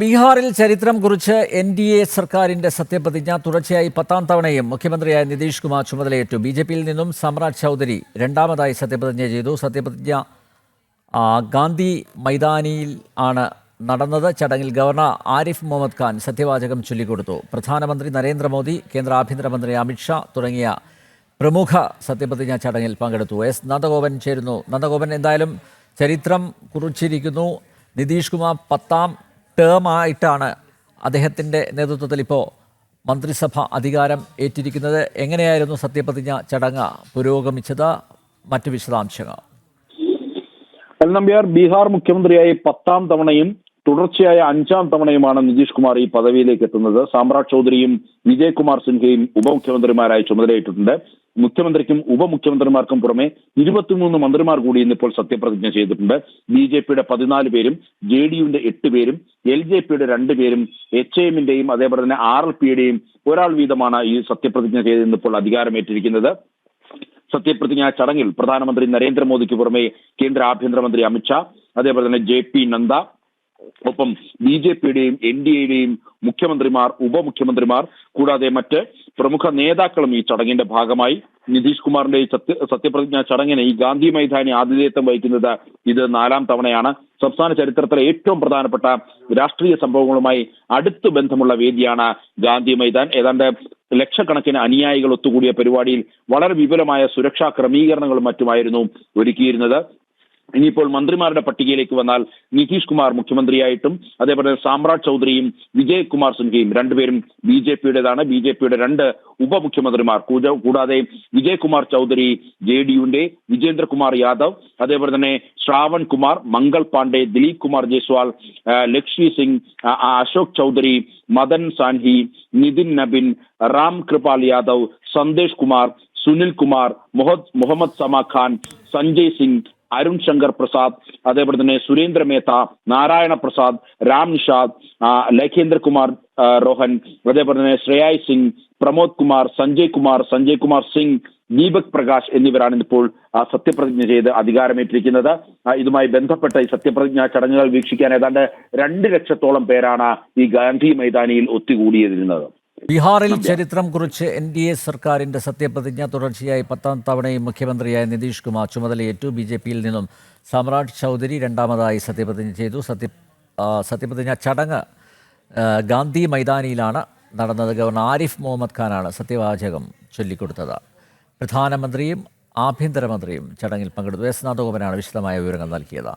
ബീഹാറിൽ ചരിത്രം കുറിച്ച് എൻ ഡി എ സർക്കാരിന്റെ സത്യപ്രതിജ്ഞ തുടർച്ചയായി പത്താം തവണയും മുഖ്യമന്ത്രിയായ നിതീഷ് കുമാർ ചുമതലയേറ്റു. ബി ജെ പിയിൽ നിന്നും സമ്രാജ് ചൗധരി രണ്ടാമതായി സത്യപ്രതിജ്ഞ ചെയ്തു. സത്യപ്രതിജ്ഞ ഗാന്ധി മൈതാനിയിൽ ആണ് നടന്നത്. ചടങ്ങിൽ ഗവർണർ ആരിഫ് മുഹമ്മദ് ഖാൻ സത്യവാചകം ചൊല്ലിക്കൊടുത്തു. പ്രധാനമന്ത്രി നരേന്ദ്രമോദി കേന്ദ്ര ആഭ്യന്തരമന്ത്രി അമിത്ഷാ തുടങ്ങിയ പ്രമുഖ സത്യപ്രതിജ്ഞ ചടങ്ങിൽ പങ്കെടുത്തു. എസ്. നന്ദഗോപൻ ചേരുന്നു. നന്ദഗോപൻ എന്തായാലും ചരിത്രം കുറിച്ചിരിക്കുന്നു. നിതീഷ് കുമാർ പത്താം ടേം ആയിട്ടാണ് അദ്ദേഹത്തിന്റെ നേതൃത്വത്തിൽ ഇപ്പോൾ മന്ത്രിസഭ അധികാരം ഏറ്റിരിക്കുന്നത്. എങ്ങനെയായിരുന്നു സത്യപ്രതിജ്ഞ ചടങ്ങ് പുരോഗമിച്ചത്? മറ്റു വിശദാംശങ്ങൾ. എൽ നമ്പ്യാർ ബീഹാർ മുഖ്യമന്ത്രിയായി പത്താം തവണയും തുടർച്ചയായ അഞ്ചാം തവണയുമാണ് നിതീഷ് കുമാർ ഈ പദവിയിലേക്ക് എത്തുന്നത്. സാമ്രാട് ചൗധരിയും വിജയ് കുമാർ സിൻഹയും ഉപമുഖ്യമന്ത്രിമാരായി ചുമതലയേറ്റിട്ടുണ്ട്. മുഖ്യമന്ത്രിക്കും ഉപമുഖ്യമന്ത്രിമാർക്കും പുറമെ ഇരുപത്തിമൂന്ന് മന്ത്രിമാർ കൂടി ഇന്നിപ്പോൾ സത്യപ്രതിജ്ഞ ചെയ്തിട്ടുണ്ട്. ബി ജെ പിയുടെ പതിനാല് പേരും ജെ ഡി യുവിന്റെ എട്ട് പേരും എൽ ജെ പിയുടെ രണ്ട് പേരും എച്ച് എമ്മിന്റെയും അതേപോലെ തന്നെ ആർ എൽ പിയുടെയും ഒരാൾ വീതമാണ് ഈ സത്യപ്രതിജ്ഞ ചെയ്ത് ഇന്നിപ്പോൾ അധികാരമേറ്റിരിക്കുന്നത്. സത്യപ്രതിജ്ഞ ചടങ്ങിൽ പ്രധാനമന്ത്രി നരേന്ദ്രമോദിക്ക് പുറമെ കേന്ദ്ര ആഭ്യന്തരമന്ത്രി അമിത്ഷാ അതേപോലെ തന്നെ ജെ പി നദ്ദ ഒപ്പം ബി ജെ പിയുടെയും എൻ ഡി എയുടെയും മുഖ്യമന്ത്രിമാർ ഉപമുഖ്യമന്ത്രിമാർ കൂടാതെ മറ്റ് പ്രമുഖ നേതാക്കളും ഈ ചടങ്ങിന്റെ ഭാഗമായി നിതീഷ് കുമാറിന്റെ സത്യപ്രതിജ്ഞാ ചടങ്ങിന് ഈ ഗാന്ധി മൈതാനി ആതിഥേയത്വം വഹിക്കുന്നത് ഇത് നാലാം തവണയാണ്. സംസ്ഥാന ചരിത്രത്തിലെ ഏറ്റവും പ്രധാനപ്പെട്ട രാഷ്ട്രീയ സംഭവങ്ങളുമായി അടുത്ത് ബന്ധമുള്ള വേദിയാണ് ഗാന്ധി മൈതാൻ. ഏതാണ്ട് ലക്ഷക്കണക്കിന് അനുയായികൾ ഒത്തുകൂടിയ പരിപാടിയിൽ വളരെ വിപുലമായ സുരക്ഷാ ക്രമീകരണങ്ങളും മറ്റുമായിരുന്നു ഒരുക്കിയിരുന്നത്. ഇനിയിപ്പോൾ മന്ത്രിമാരുടെ പട്ടികയിലേക്ക് വന്നാൽ നിതീഷ് കുമാർ മുഖ്യമന്ത്രിയായിട്ടും അതേപോലെ സാമ്രാജ് ചൗധരിയും വിജയ് കുമാർ സിൻഹയും രണ്ടുപേരും ബി ജെ പിയുടേതാണ്. ബി ജെ പിയുടെ രണ്ട് ഉപമുഖ്യമന്ത്രിമാർ കൂടാതെ വിജയ് കുമാർ ചൗധരി ജെ ഡി യുവിന്റെ വിജേന്ദ്രകുമാർ യാദവ് അതേപോലെ തന്നെ ശ്രാവൺ കുമാർ മംഗൾ പാണ്ഡെ ദിലീപ് കുമാർ ജയ്സ്വാൾ ലക്ഷ്മി സിംഗ് അശോക് ചൗധരി മദൻ സാൻഹി നിതിൻ നബിൻ റാം കൃപാൽ യാദവ് സന്ദേശ് കുമാർ സുനിൽ കുമാർ മുഹമ്മദ് സമാഖാൻ സഞ്ജയ് സിംഗ് അരുൺ ശങ്കർ പ്രസാദ് അതേപോലെ തന്നെ സുരേന്ദ്ര മേത്ത നാരായണ പ്രസാദ് രാം നിഷാദ് ലഖേന്ദ്ര കുമാർ റോഹൻ അതേപോലെ തന്നെ ശ്രേയായ് സിംഗ് പ്രമോദ് കുമാർ സഞ്ജയ് കുമാർ സഞ്ജയ് കുമാർ സിംഗ് ദീപക് പ്രകാശ് എന്നിവരാണ് ഇപ്പോൾ സത്യപ്രതിജ്ഞ ചെയ്ത് അധികാരമേറ്റിരിക്കുന്നത്. ഇതുമായി ബന്ധപ്പെട്ട ഈ സത്യപ്രതിജ്ഞ ചടങ്ങുകൾ വീക്ഷിക്കാൻ ഏതാണ്ട് രണ്ട് ലക്ഷത്തോളം പേരാണ് ഈ ഗാന്ധി മൈതാനിയിൽ ഒത്തുകൂടിയിരുന്നത്. ബീഹാറിൽ ചരിത്രം കുറിച്ച് എൻ ഡി എ സർക്കാരിന്റെ സത്യപ്രതിജ്ഞ തുടർച്ചയായി പത്താം തവണയും മുഖ്യമന്ത്രിയായ നിതീഷ് കുമാർ ചുമതലയേറ്റു ബി ജെ പിയിൽ നിന്നും. സമ്രാട് ചൗധരി രണ്ടാമതായി സത്യപ്രതിജ്ഞ ചെയ്തു. സത്യ സത്യപ്രതിജ്ഞ ചടങ്ങ് ഗാന്ധി മൈതാനിയിലാണ് നടന്നത്. ഗവർണർ ആരിഫ് മുഹമ്മദ് ഖാനാണ് സത്യവാചകം ചൊല്ലിക്കൊടുത്തത്. പ്രധാനമന്ത്രിയും ആഭ്യന്തരമന്ത്രിയും ചടങ്ങിൽ പങ്കെടുത്തു. എസ് നാഥഗോപനാണ് വിശദമായ വിവരങ്ങൾ നൽകിയത്.